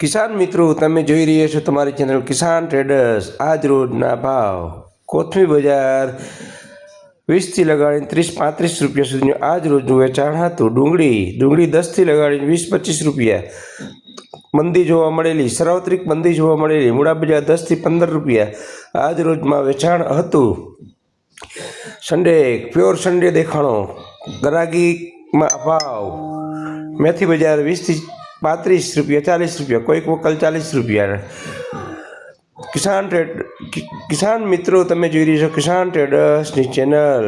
કિસાન મિત્રો, તમે જોઈ રહ્યા છો તમારી ચેનલ કિસાન ટ્રેડર્સ આજ રોજના ભાવ કોથમી બજાર વીસથી લગાડીને ત્રીસ, પાંત્રીસ રૂપિયા સુધીનું આજ રોજનું વેચાણ હતું. ડુંગળી ડુંગળી દસથી લગાડીને વીસ, પચીસ રૂપિયા. મંદી જોવા મળેલી, સાર્વત્રિક મંદી જોવા મળેલી. મૂળા બજાર દસથી પંદર રૂપિયા. આજ રોજમાં વેચાણ હતું. સન્ડે પ્યોર સન્ડે દેખાણો. ગરાગીમાં ભાવ મેથી બજાર વીસથી પાંત્રીસ રૂપિયા, ચાલીસ રૂપિયા, કોઈક વકલ ચાલીસ રૂપિયા કિસાન ટ્રેડ કિસાન મિત્રો તમે જોઈ રહ્યા છો કિસાન ટ્રેડર્સની ચેનલ.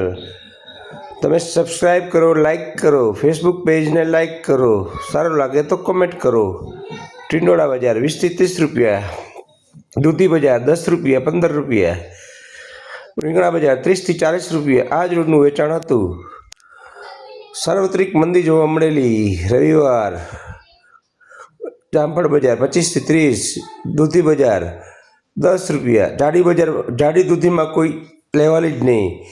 તમે સબસ્ક્રાઈબ કરો લાઈક કરો, ફેસબુક પેજને લાઈક કરો, સારું લાગે તો કોમેન્ટ કરો. ટિંડોળા બજાર વીસથી ત્રીસ રૂપિયા, દૂધી બજાર દસ રૂપિયા, પંદર રૂપિયા, રીંગણા બજાર ત્રીસથી ચાલીસ રૂપિયા આ જ રોજનું વેચાણ હતું. સાર્વત્રિક મંદી જોવા મળેલી, રવિવાર. જામફળ બજાર, પચીસથી ત્રીસ, દૂધી બજાર, દસ રૂપિયા. જાડી બજાર, જાડી દૂધીમાં કોઈ લેવાની જ નહીં.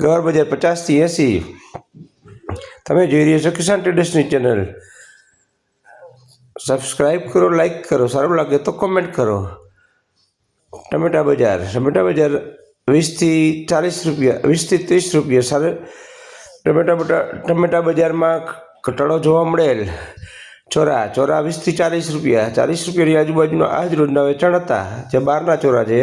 ગવાર બજાર પચાસથી એંસી. તમે જોઈ રહ્યા છો કિસાન ટ્રેડર્સની ચેનલ. સબસ્ક્રાઈબ કરો લાઈક કરો, સારું લાગે તો કોમેન્ટ કરો. ટમેટા બજાર ટમેટા બજાર વીસથી ચાલીસ રૂપિયા, વીસથી ત્રીસ રૂપિયા. સારું. ટમેટા બટા, ટમેટા બજારમાં ઘટાડો જોવા મળેલ. ચોરા ચોરા વીસથી ચાલીસ રૂપિયા. ચાલીસ રૂપિયાની આજુબાજુના આ જ રોજના વેચાણ હતા જે બહારના ચોરા છે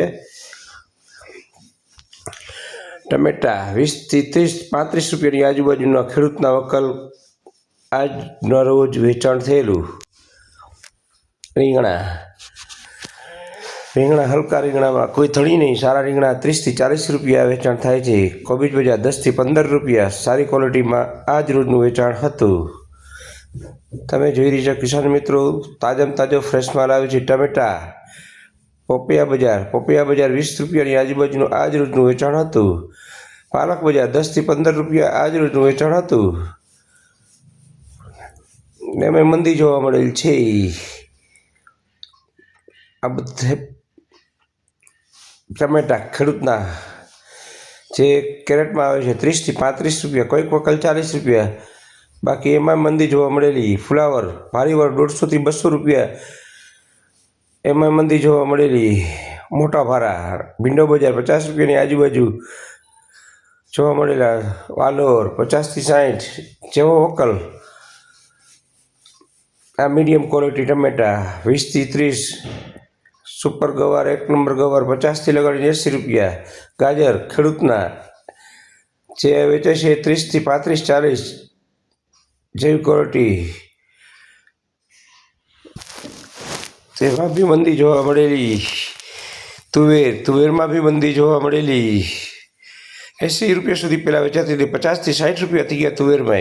ટમેટા વીસથી ત્રીસ, પાંત્રીસ રૂપિયાની આજુબાજુના ખેડૂતના વકલ આજના રોજ વેચાણ થયેલું. રીંગણા. રીંગણા, હલકા રીંગણામાં કોઈ થળી નહીં. સારા રીંગણા ત્રીસથી ચાલીસ રૂપિયા વેચાણ થાય છે. કોબીજ બજાર દસથી પંદર રૂપિયા. સારી ક્વોલિટીમાં આ જ રોજનું વેચાણ હતું. તમે જોઈ રહ્યા છો કિસાન મિત્રો, તાજામાં તાજો ફ્રેશ માલ આવે છે ટમેટા. પોપિયા બજાર પોપિયા બજાર વીસ રૂપિયાની આજુબાજુનું આ જ રોજનું વેચાણ હતું. પાલક બજાર દસથી પંદર રૂપિયા આ જ રોજનું વેચાણ હતું. ને અમે મંદી જોવા મળેલ છે. આ બધે ટમેટા ખેડૂતના જે કેરેટમાં આવે છે ત્રીસથી પાંત્રીસ રૂપિયા, કોઈક વકલ ચાલીસ રૂપિયા. બાકી એમાં મંદી જોવા મળેલી. ફ્લાવર ભારીવર દોઢસોથી બસો રૂપિયા. એમાં મંદી જોવા મળેલી. મોટા ભારા, ભીંડો બજાર, પચાસ રૂપિયાની આજુબાજુ જોવા મળેલા. વાલોર, પચાસથી સાઠ, જેવો વકલ. આ મીડિયમ ક્વોલિટી ટમેટા, વીસથી ત્રીસ. સુપર ગવાર, એક નંબર ગવાર, પચાસથી લગાડીને એંસી રૂપિયા. ગાજર, ખેડૂતના. જે વેચે છે ત્રીસથી પાંત્રીસ, ચાલીસ. જેવી તેમાં બી મંદી જોવા મળેલી. તુવેર તુવેરમાં બી મંદી જોવા મળેલી. એંસી રૂપિયા સુધી પહેલાં વેચાતી હતી, પચાસથી સાઠ રૂપિયા થઈ ગયા તુવેરમાં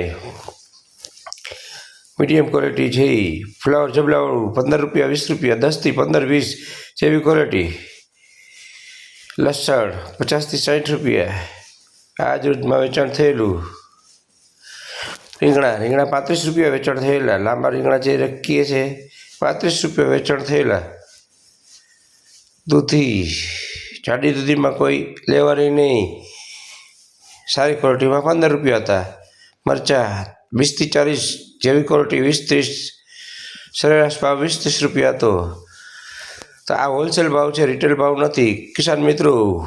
મીડિયમ ક્વોલિટી છે ફ્લાવર જબલાવાળું પંદર રૂપિયા, વીસ રૂપિયા, દસથી પંદર, વીસ જેવી ક્વોલિટી. લસણ, પચાસથી સાઠ રૂપિયા. આ જ રોજમાં વેચાણ થયેલું. રીંગણા રીંગણા પાંત્રીસ રૂપિયા વેચાણ થયેલા, લાંબા રીંગણા જે રક્કીએ છે, પાંત્રીસ રૂપિયા વેચાણ થયેલા. દૂધી, જાડી દૂધીમાં કોઈ લેવાની નહીં. સારી ક્વોલિટીમાં પંદર રૂપિયા હતા. મરચાં વીસથી ચાલીસ, જેવી ક્વોલિટી વીસ ત્રીસ સરેરાશ ભાવ વીસ ત્રીસ રૂપિયા હતો. તો આ હોલસેલ ભાવ છે, રિટેલ ભાવ નથી. કિસાન મિત્રો,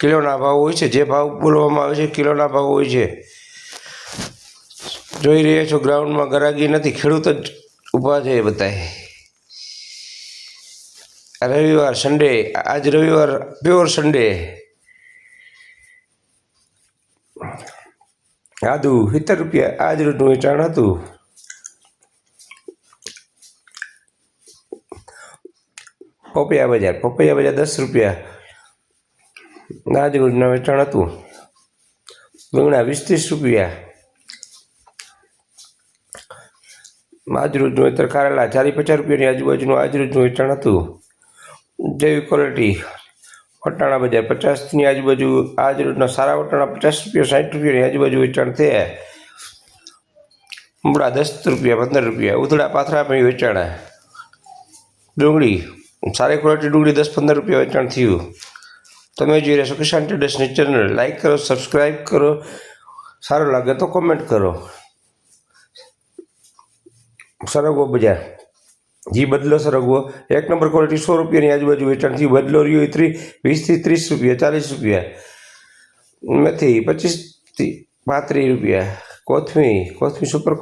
કિલોના ભાવ હોય છે, જે ભાવ બોલવામાં આવે છે, કિલોના ભાવ હોય છે. જોઈ રહ્યા છો, ગ્રાઉન્ડમાં ગરાગી નથી, ખેડૂત જ ઊભા છે બધાય. રવિવાર સન્ડે આજ રવિવાર પ્યોર સન્ડે આદુ, સિત્તેર રૂપિયા, આજ રોજનું વેચાણ હતું. પોપૈયા બજાર પોપૈયા બજાર દસ રૂપિયા. આજ રોજના વેચાણ હતું. રીંગણા વીસ ત્રીસ રૂપિયા. આજ રોજનું વેતર કારેલા ચારી પચાસ રૂપિયાની આજુબાજુનું આજરોજનું વેચાણ હતું. જેવી ક્વોલિટી, વટાણા બજાર પચાસની આજુબાજુ આજ રોજના સારા વટાણા પચાસ રૂપિયા, સાઠ રૂપિયાની આજુબાજુ વેચાણ થયા મૂળા દસ રૂપિયા, પંદર રૂપિયા, ઉધડા પાથરા પણ વેચાણા. ડુંગળી, સારી ક્વોલિટી ડુંગળી દસ પંદર રૂપિયા વેચાણ થયું. તમે જોઈ રહ્યા છો કિસાન ટ્રેડર્સની ચેનલ, લાઈક કરો સબસ્ક્રાઈબ કરો. સારું લાગે તો કોમેન્ટ કરો. સરગવો બજાર. જી બદલો સરગવો. એક નંબર ક્વોલિટી સો રૂપિયાની આજુબાજુ વેચાણથી બદલો રહ્યો એ ત્રી વીસથી ત્રીસ રૂપિયા, ચાલીસ રૂપિયા. મેથી પચીસથી પાંત્રીસ રૂપિયા. કોથમી કોથમી સુપર